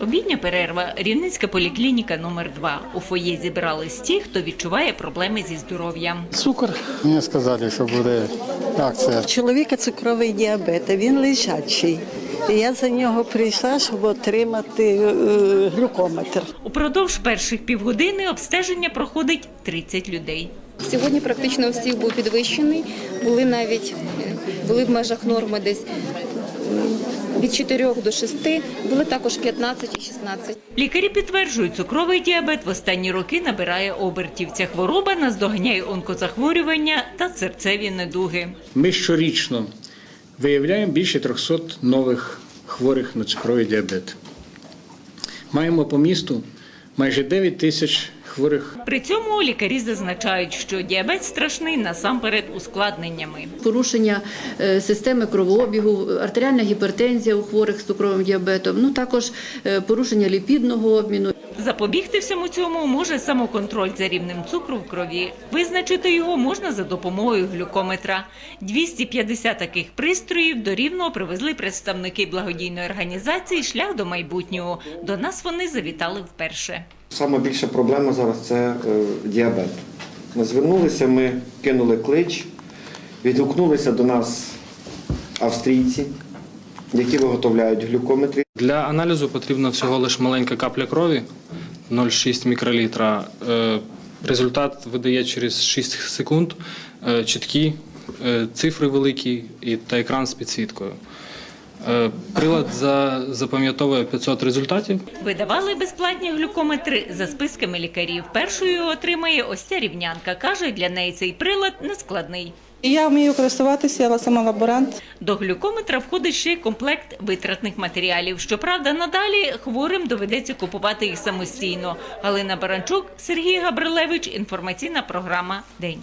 Обідня перерва. Рівненська поліклініка номер 2 У фоє зібрались ті, хто відчуває проблеми зі здоров'ям. Цукор. Мені сказали, що буде акція. чоловіка цукровий діабет, а він лежачий. Я за нього прийшла, щоб отримати е, глюкометр. Упродовж перших півгодини обстеження проходить 30 людей. Сьогодні практично всіх був підвищений, були навіть е, були в межах норми десь від 4 до 6, були також 15 і 16. Лікарі підтверджують, цукровий діабет в останні роки набирає обертів. Ця хвороба наздоганяє онкозахворювання та серцеві недуги. Ми щорічно виявляємо більше 300 нових хворих на цукровий діабет. Маємо по місту майже 9 тисяч хворих При цьому лікарі зазначають, що діабет страшний насамперед ускладненнями. порушення е, системи кровообігу, артеріальна гіпертензія у хворих з цукровим діабетом, ну також е, порушення ліпідного обміну. Запобігти всьому цьому може самоконтроль за рівнем цукру в крові. Визначити його можна за допомогою глюкометра. 250 таких пристроїв до рівного привезли представники благодійної організації Шлях до майбутнього. До нас вони завітали вперше. Саме більша проблема зараз це е, діабет. Звернулися, ми кинули клич, відгукнулися до нас австрійці, які виготовляють глюкометри. Для аналізу потрібна всього лише маленька капля крові 0,6 мікролітра. Е, Результат видає через 6 секунд. Е, Чіткі цифри великі та екран з підсвіткою. Е, Прилад за- запам'ятовує 500 результатів. Видавали безплатні глюкометри за списками лікарів. Першою отримає ось ця рівнянка. Каже, для неї цей прилад нескладний. Я вмію користуватися, я сама лаборант. До глюкометра входить ще й комплект витратних матеріалів. Щоправда, надалі хворим доведеться купувати їх самостійно. Галина Баранчук, Сергій Габрилевич. Інформаційна програма День.